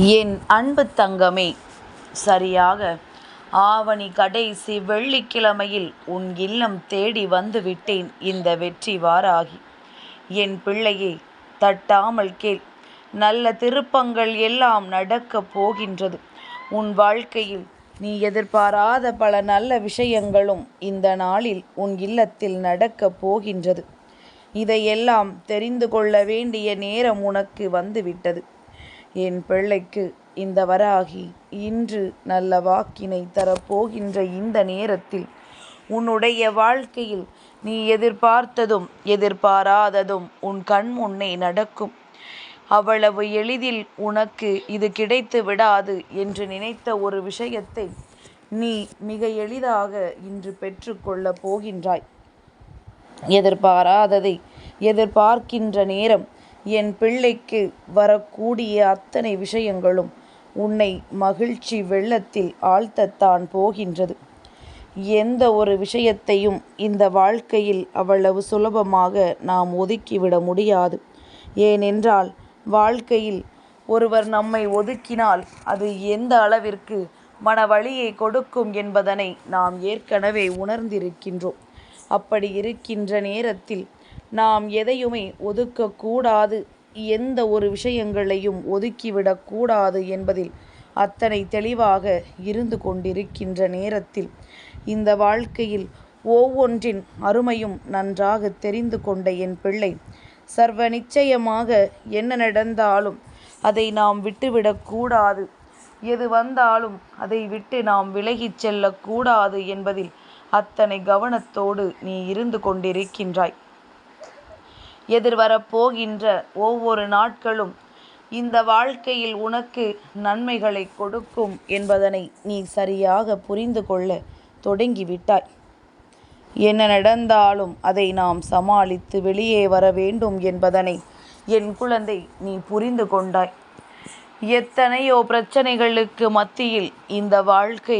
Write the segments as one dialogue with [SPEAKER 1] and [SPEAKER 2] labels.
[SPEAKER 1] என் அன்பு தங்கமே சரியாக ஆவணி கடைசி வெள்ளிக்கிழமையில் உன் இல்லம் தேடி வந்து விட்டேன் இந்த வெற்றி வாராகி. என் பிள்ளையே தட்டாமல் கேள். நல்ல திருப்பங்கள் எல்லாம் நடக்கப் போகின்றது. உன் வாழ்க்கையில் நீ எதிர்பாராத பல நல்ல விஷயங்களும் இந்த நாளில் உன் இல்லத்தில் நடக்கப் போகின்றது. இதையெல்லாம் தெரிந்து கொள்ள வேண்டிய நேரம் உனக்கு வந்துவிட்டது. என் பிள்ளைக்கு இந்த வராகி இன்று நல்ல வாக்கினை தரப்போகின்ற இந்த நேரத்தில் உன்னுடைய வாழ்க்கையில் நீ எதிர்பார்த்ததும் எதிர்பாராததும் உன் கண் முன்னே நடக்கும். அவ்வளவு எளிதில் உனக்கு இது கிடைத்து விடாது என்று நினைத்த ஒரு விஷயத்தை நீ மிக எளிதாக இன்று பெற்றுக்கொள்ளப் போகின்றாய். எதிர்பாராததை எதிர்பார்க்கின்ற நேரம் என் பிள்ளைக்கு வரக்கூடிய அத்தனை விஷயங்களும் உன்னை மகிழ்ச்சி வெள்ளத்தில் ஆழ்த்தத்தான் போகின்றது. எந்த ஒரு விஷயத்தையும் இந்த வாழ்க்கையில் அவ்வளவு சுலபமாக நாம் ஒதுக்கிவிட முடியாது. ஏனென்றால் வாழ்க்கையில் ஒருவர் நம்மை ஒதுக்கினால் அது எந்த அளவிற்கு மன வழியை கொடுக்கும் என்பதனை நாம் ஏற்கனவே உணர்ந்திருக்கின்றோம். அப்படி இருக்கின்ற நேரத்தில் நாம் எதையுமே ஒதுக்கக்கூடாது. எந்த ஒரு விஷயங்களையும் ஒதுக்கிவிடக்கூடாது என்பதில் அத்தனை தெளிவாக இருந்து கொண்டிருக்கின்ற நேரத்தில் இந்த வாழ்க்கையில் ஒவ்வொன்றின் அருமையும் நன்றாக தெரிந்து கொண்ட என் பிள்ளை சர்வ நிச்சயமாக என்ன நடந்தாலும் அதை நாம் விட்டுவிடக்கூடாது எது வந்தாலும் அதை விட்டு நாம் விலகிச் செல்லக்கூடாது என்பதில் அத்தனை கவனத்தோடு நீ இருந்து கொண்டிருக்கின்றாய். எதிர்வரப்போகின்ற ஒவ்வொரு நாட்களும் இந்த வாழ்க்கையில் உனக்கு நன்மைகளை கொடுக்கும் என்பதனை நீ சரியாக புரிந்து கொள்ள தொடங்கிவிட்டாய். என்ன நடந்தாலும் அதை நாம் சமாளித்து வெளியே வர வேண்டும் என்பதனை என் குழந்தை நீ புரிந்து கொண்டாய். எத்தனையோ பிரச்சனைகளுக்கு மத்தியில் இந்த வாழ்க்கை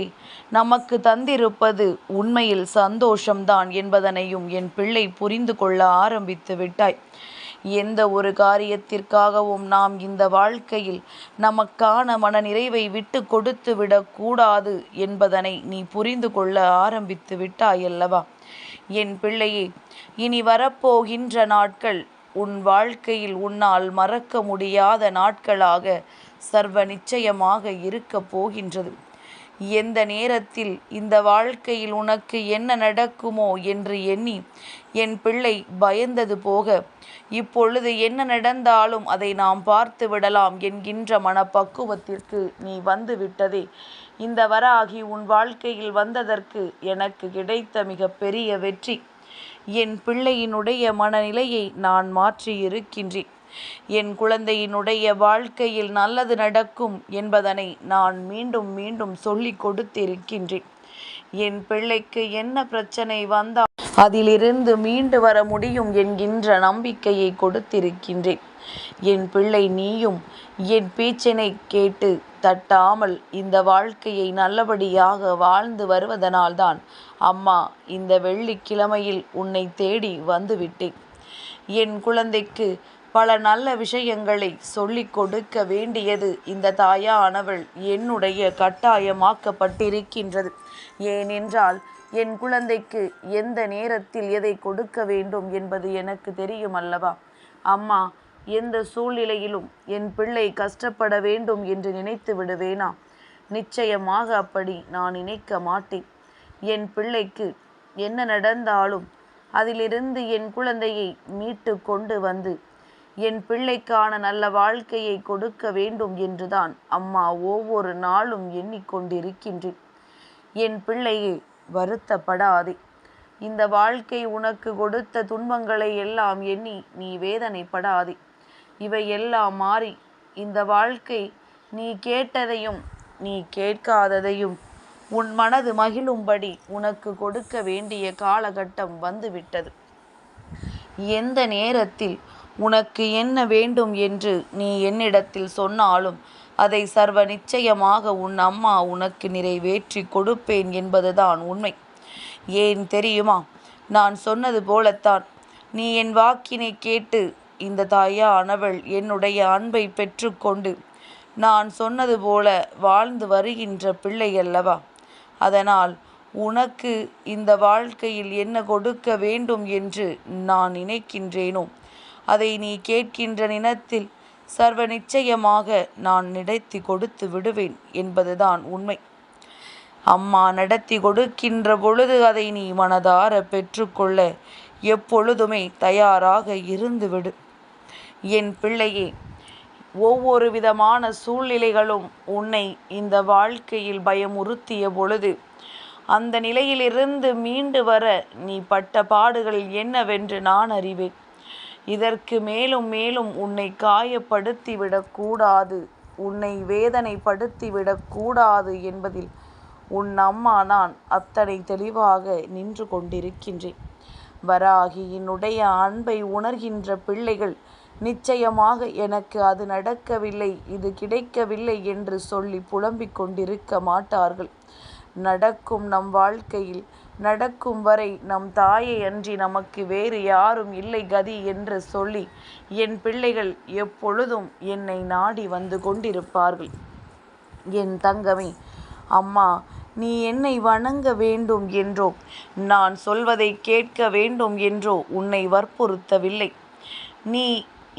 [SPEAKER 1] நமக்கு தந்திருப்பது உண்மையில் சந்தோஷம்தான் என்பதனையும் என் பிள்ளை புரிந்து கொள்ள ஆரம்பித்து விட்டாய். எந்த ஒரு காரியத்திற்காகவும் நாம் இந்த வாழ்க்கையில் நமக்கான மன நிறைவை விட்டு கொடுத்து விடக்கூடாது என்பதனை நீ புரிந்து கொள்ள ஆரம்பித்து விட்டாயல்லவா என் பிள்ளையே இனி வரப்போகின்ற நாட்கள் உன் வாழ்க்கையில் உன்னால் மறக்க முடியாத நாட்களாக சர்வ நிச்சயமாக இருக்கப் போகின்றது. எந்த நேரத்தில் இந்த வாழ்க்கையில் உனக்கு என்ன நடக்குமோ என்று எண்ணி என் பிள்ளை பயந்தது போக இப்பொழுது என்ன நடந்தாலும் அதை நாம் பார்த்து விடலாம் என்கின்ற மனப்பக்குவத்திற்கு நீ வந்து விட்டதே. இந்த வராகி உன் வாழ்க்கையில் வந்ததற்கு எனக்கு கிடைத்த மிக பெரிய வெற்றி. என் பிள்ளையினுடைய மனநிலையை நான் மாற்றியிருக்கின்றேன். என் குழந்தையினுடைய வாழ்க்கையில் நல்லது நடக்கும் என்பதனை நான் மீண்டும் மீண்டும் சொல்லிக் கொடுத்திருக்கின்றேன். என் பிள்ளைக்கு என்ன பிரச்சனை வந்தால் அதிலிருந்து மீண்டு வர முடியும் என்கின்ற நம்பிக்கையை கொடுத்திருக்கின்றேன். என் பிள்ளை நீயும் என் பேச்சினை கேட்டு தட்டாமல் இந்த வாழ்க்கையை நல்லபடியாக வாழ்ந்து வருவதனால்தான் அம்மா இந்த வெள்ளிக்கிழமையில் உன்னை தேடி வந்துவிட்டேன். என் குழந்தைக்கு பல நல்ல விஷயங்களை சொல்லிக் கொடுக்க வேண்டியது இந்த தாயானவள் என்னுடைய கட்டாயமாக்கப்பட்டிருக்கின்றது. ஏனென்றால் என் குழந்தைக்கு எந்த நேரத்தில் எதை கொடுக்க வேண்டும் என்பது எனக்கு தெரியும் அல்லவா? அம்மா எந்த சூழ்நிலையிலும் என் பிள்ளை கஷ்டப்பட வேண்டும் என்று நினைத்து விடுவேனா? நிச்சயமாக அப்படி நான் நினைக்க மாட்டேன். என் பிள்ளைக்கு என்ன நடந்தாலும் அதிலிருந்து என் குழந்தையை மீட்டு கொண்டு வந்து என் பிள்ளைக்கான நல்ல வாழ்க்கையை கொடுக்க வேண்டும் என்றுதான் அம்மா ஒவ்வொரு நாளும் எண்ணிக்கொண்டிருக்கின்றேன் என் பிள்ளையை வருத்தப்படாதே. இந்த வாழ்க்கை உனக்கு கொடுத்த துன்பங்களை எல்லாம் எண்ணி நீ வேதனைப்படாதே. இவை எல்லாம் மாறி இந்த வாழ்க்கை நீ கேட்டதையும் நீ கேட்காததையும் உன் மனது மகிழும்படி உனக்கு கொடுக்க வேண்டிய காலகட்டம் வந்துவிட்டது. எந்த நேரத்தில் உனக்கு என்ன வேண்டும் என்று நீ என்னிடத்தில் சொன்னாலும் அதை சர்வ நிச்சயமாக உன் அம்மா உனக்கு நிறைவேற்றி கொடுப்பேன் என்பதுதான் உண்மை. ஏன் தெரியுமா? நான் சொன்னது போலத்தான். நீ என் வாக்கினை கேட்டு இந்த தாயானவள் என்னுடைய அன்பை பெற்றுக்கொண்டு நான் சொன்னது போல வாழ்ந்து வருகின்ற பிள்ளை அல்லவா அதனால் உனக்கு இந்த வாழ்க்கையில் என்ன கொடுக்க வேண்டும் என்று நான் நினைக்கின்றேனோ? அதை நீ கேட்கின்ற நினத்தில் சர்வ நிச்சயமாக நான் நடத்தி கொடுத்து விடுவேன் என்பதுதான் உண்மை. அம்மா நடத்தி கொடுக்கின்ற பொழுது அதை நீ மனதார பெற்றுக்கொள்ள எப்பொழுதுமே தயாராக இருந்துவிடு. என் பிள்ளையே ஒவ்வொரு விதமான சூழ்நிலைகளும் உன்னை இந்த வாழ்க்கையில் பயமுறுத்திய பொழுது அந்த நிலையிலிருந்து மீண்டு வர நீ பட்ட பாடுகள் என்னவென்று நான் அறிவேன். இதற்கு மேலும் மேலும் உன்னை காயப்படுத்திவிடக்கூடாது உன்னை வேதனைப்படுத்திவிடக்கூடாது என்பதில் உன் அம்மா நான் அத்தனை தெளிவாக நின்று கொண்டிருக்கின்றேன். வராகியினுடைய அன்பை உணர்கின்ற பிள்ளைகள் நிச்சயமாக எனக்கு அது நடக்கவில்லை இது கிடைக்கவில்லை என்று சொல்லி புலம்பிக் கொண்டிருக்க மாட்டார்கள். நடக்கும் நம் வாழ்க்கையில் நடக்கும் வரை நம் தாயை அன்றி நமக்கு வேறு யாரும் இல்லை கதி என்று சொல்லி என் பிள்ளைகள் எப்பொழுதும் என்னை நாடி வந்து கொண்டிருப்பார்கள். என் தங்கமே அம்மா நீ என்னை வணங்க வேண்டும் என்றோ? நான் சொல்வதை கேட்க வேண்டும் என்றோ உன்னை வற்புறுத்தவில்லை. நீ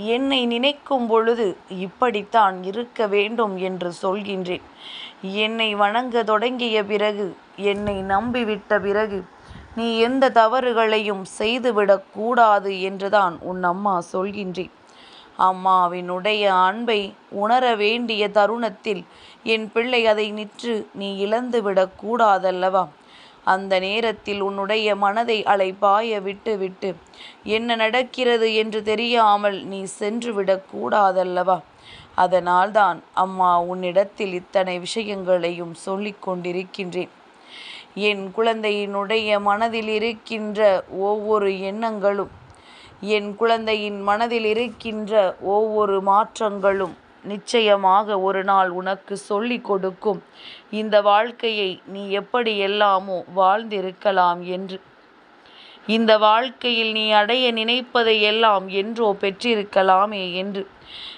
[SPEAKER 1] என்னை நினைக்கும் பொழுது இப்படித்தான் இருக்க வேண்டும் என்று சொல்கின்றேன். என்னை வணங்க தொடங்கிய பிறகு என்னை நம்பிவிட்ட பிறகு நீ எந்த தவறுகளையும் செய்துவிடக்கூடாது என்றுதான் உன் அம்மா சொல்கின்றேன். அம்மாவினுடைய அன்பை உணர வேண்டிய தருணத்தில் என் பிள்ளை அதை நிற்று நீ இழந்துவிடக் கூடாதல்லவா? அந்த நேரத்தில் உன்னுடைய மனதை அலைப்பாய விட்டு விட்டு என்ன நடக்கிறது என்று தெரியாமல் நீ சென்று விடக்கூடாதல்லவா அதனால்தான் அம்மா உன்னிடத்தில் இத்தனை விஷயங்களையும் சொல்லிக் கொண்டிருக்கின்றேன். என் குழந்தையினுடைய மனதில் இருக்கின்ற ஒவ்வொரு எண்ணங்களும் என் குழந்தையின் மனதில் இருக்கின்ற ஒவ்வொரு மாற்றங்களும் நிச்சயமாக ஒரு நாள் உனக்கு சொல்லி கொடுக்கும். இந்த வாழ்க்கையை நீ எப்படி எல்லாமோ வாழ்ந்திருக்கலாம் என்று. இந்த வாழ்க்கையில் நீ அடைய நினைப்பதை எல்லாம் என்றோ பெற்றிருக்கலாமே என்று.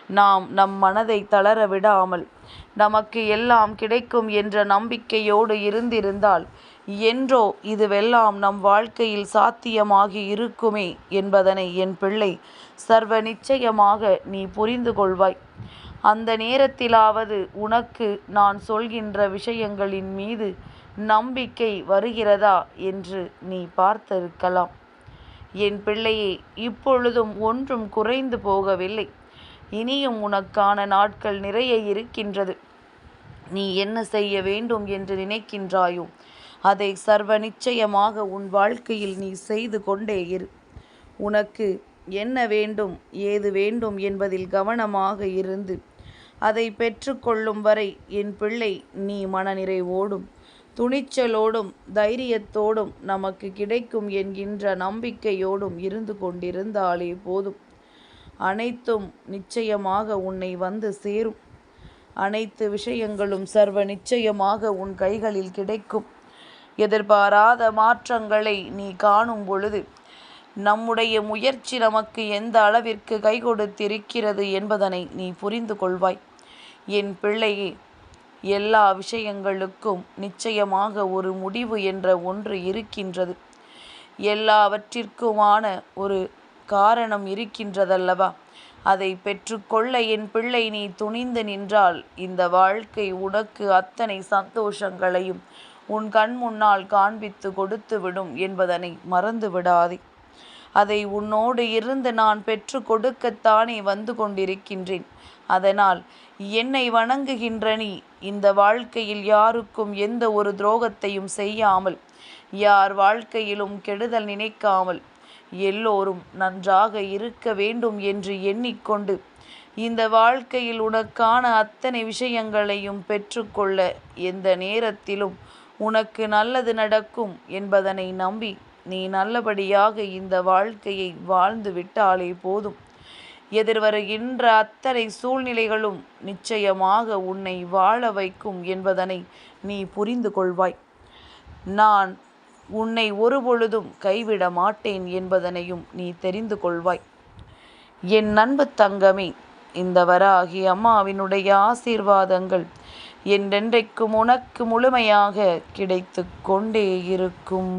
[SPEAKER 1] நாம் நம் மனதை தளர விடாமல் நமக்கு எல்லாம் கிடைக்கும் என்ற நம்பிக்கையோடு இருந்திருந்தால் என்றோ இதுவெல்லாம் நம் வாழ்க்கையில் சாத்தியமாகி இருக்குமே என்பதனை என் பிள்ளை சர்வ நிச்சயமாக நீ புரிந்து கொள்வாய். அந்த நேரத்திலாவது உனக்கு நான் சொல்கின்ற விஷயங்களின் மீது நம்பிக்கை வருகிறதா என்று நீ பார்த்திருக்கலாம். என் பிள்ளையே இப்பொழுதும் ஒன்றும் குறைந்து போகவில்லை. இனியும் உனக்கான நாட்கள் நிறைய இருக்கின்றது. நீ என்ன செய்ய வேண்டும் என்று நினைக்கின்றாயோ அதை சர்வ நிச்சயமாக உன் வாழ்க்கையில் நீ செய்து கொண்டே இரு. உனக்கு என்ன வேண்டும் ஏது வேண்டும் என்பதில் கவனமாக இருந்து அதை பெற்றுக்கொள்ளும் வரை என் பிள்ளை நீ மனநிறைவோடும் துணிச்சலோடும் தைரியத்தோடும் நமக்கு கிடைக்கும் என்கின்ற நம்பிக்கையோடும் இருந்து கொண்டிருந்தாலே போதும். அனைத்தும் நிச்சயமாக உன்னை வந்து சேரும். அனைத்து விஷயங்களும் சர்வ நிச்சயமாக உன் கைகளில் கிடைக்கும். எதிர்பாராத மாற்றங்களை நீ காணும் பொழுது நம்முடைய முயற்சி நமக்கு எந்த அளவிற்கு கை கொடுத்திருக்கிறது என்பதனை நீ புரிந்து கொள்வாய். என் பிள்ளையே எல்லா விஷயங்களுக்கும் நிச்சயமாக ஒரு முடிவு என்ற ஒன்று இருக்கின்றது. எல்லாவற்றிற்குமான ஒரு காரணம் இருக்கின்றதல்லவா? அதை பெற்றுக்கொள்ள என் பிள்ளை நீ துணிந்து நின்றால் இந்த வாழ்க்கை உனக்கு அத்தனை சந்தோஷங்களையும் உன் கண் முன்னால் காண்பித்து கொடுத்து விடும் என்பதனை மறந்து விடாதே அதை உன்னோடு இருந்து நான் பெற்று கொடுக்கத்தானே வந்து கொண்டிருக்கின்றேன். அதனால் என்னை வணங்குகின்ற நீ இந்த வாழ்க்கையில் யாருக்கும் எந்த ஒரு துரோகத்தையும் செய்யாமல் யார் வாழ்க்கையிலும் கெடுதல் நினைக்காமல் எல்லோரும் நன்றாக இருக்க வேண்டும் என்று எண்ணிக்கொண்டு இந்த வாழ்க்கையில் உனக்கான அத்தனை விஷயங்களையும் பெற்றுக்கொள்ள எந்த நேரத்திலும் உனக்கு நல்லது நடக்கும் என்பதனை நம்பி நீ நல்லபடியாக இந்த வாழ்க்கையை வாழ்ந்து விட்டாலே போதும். எதிர்வருகின்ற அத்தனை சூழ்நிலைகளும் நிச்சயமாக உன்னை வாழ வைக்கும் என்பதனை நீ புரிந்து கொள்வாய். நான் உன்னை ஒருபொழுதும் கைவிட மாட்டேன் என்பதனையும் நீ தெரிந்து கொள்வாய். என் நண்பு தங்கமே இந்த வராகி அம்மாவினுடைய ஆசீர்வாதங்கள் என்றென்றைக்கும் உனக்கு முழுமையாக கிடைத்து கொண்டே இருக்கும்.